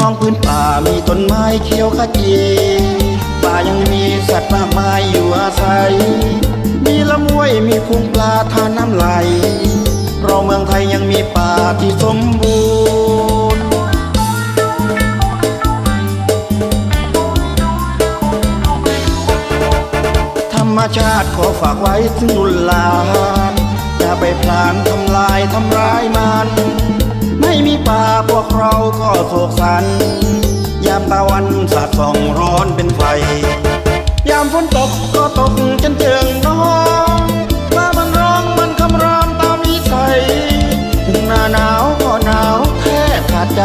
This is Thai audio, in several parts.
มองป่ามีต้นไม้เขียวขจีป่ายังมีสัตว์มากมายอยู่อาศัย มีลำห้วยมีพุงปลาทานน้ำไหลเราเมืองไทยยังมีป่าที่สมบูรณ์ ธรรมชาติขอฝากไว้ถึงรุ่นหลาน อย่าไปพลานทำลายทำร้ายมัน มาพวกเราก็โศกสัน ยามตะวันสาดส่องร้อนเป็นไฟ ยามฝนตกก็ตกจนเจิงน้องว่ามันร้องมันคำรามตามวิสัย ถึงหน้าหนาวก็หนาวแค่ขาดใจ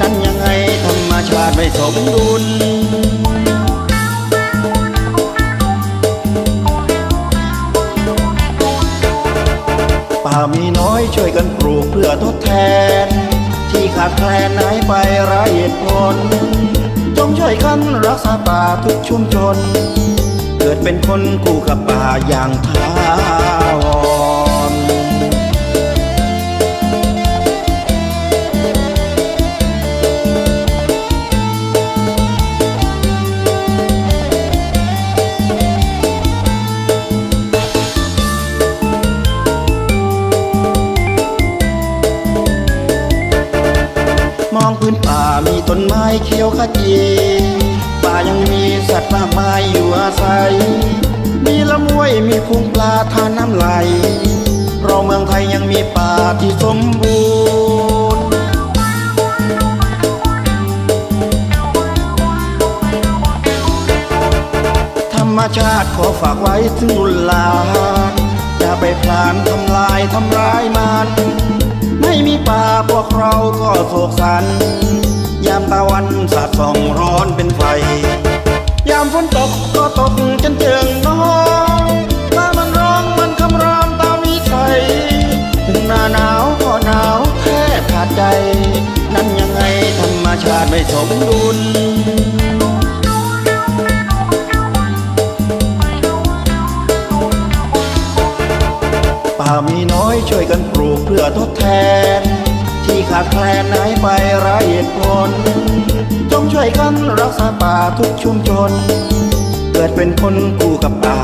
นั้นยังไงธรรมชาติไม่สมดุล ถ้ามีน้อยช่วยกันปลูกเพื่อทดแทน ที่ขาดแคลนหายไปไร้เหตุผลจงช่วยกันรักษาป่าทุกชุมชน เกิดเป็นคนคู่กับป่าอย่างท้าว มองพื้นป่ามีต้นไม้เขียวขจี ป่ายังมีสัตว์มากมายอยู่อาศัย มีลำห้วยมีพุงปลาทานน้ำไหล เราเมืองไทยยังมีป่าที่สมบูรณ์ธรรมชาติขอฝากไว้ถึงรุ่นหลานอย่าไปพลานทำลายทำร้ายมัน ม่มีป่าพวกเราก็โศกสัน ยามตะวันสาดส่องร้อนเป็นไฟ ยามฝนตกก็ตกจนเจิงน้องถ้ามันร้องมันคำรามตามวิสัยถึงหน้าหนาวก็หนาวแค่ขาดใจ นั้นยังไงธรรมชาติไม่สมดุล อยช่วยกันปลูกเพื่อทดแทน ที่ขาดแคลนหายไปไร้เหตุผลจงช่วยกันรักษาป่าทุกชุมชน เกิดเป็นคนคู่กับป่า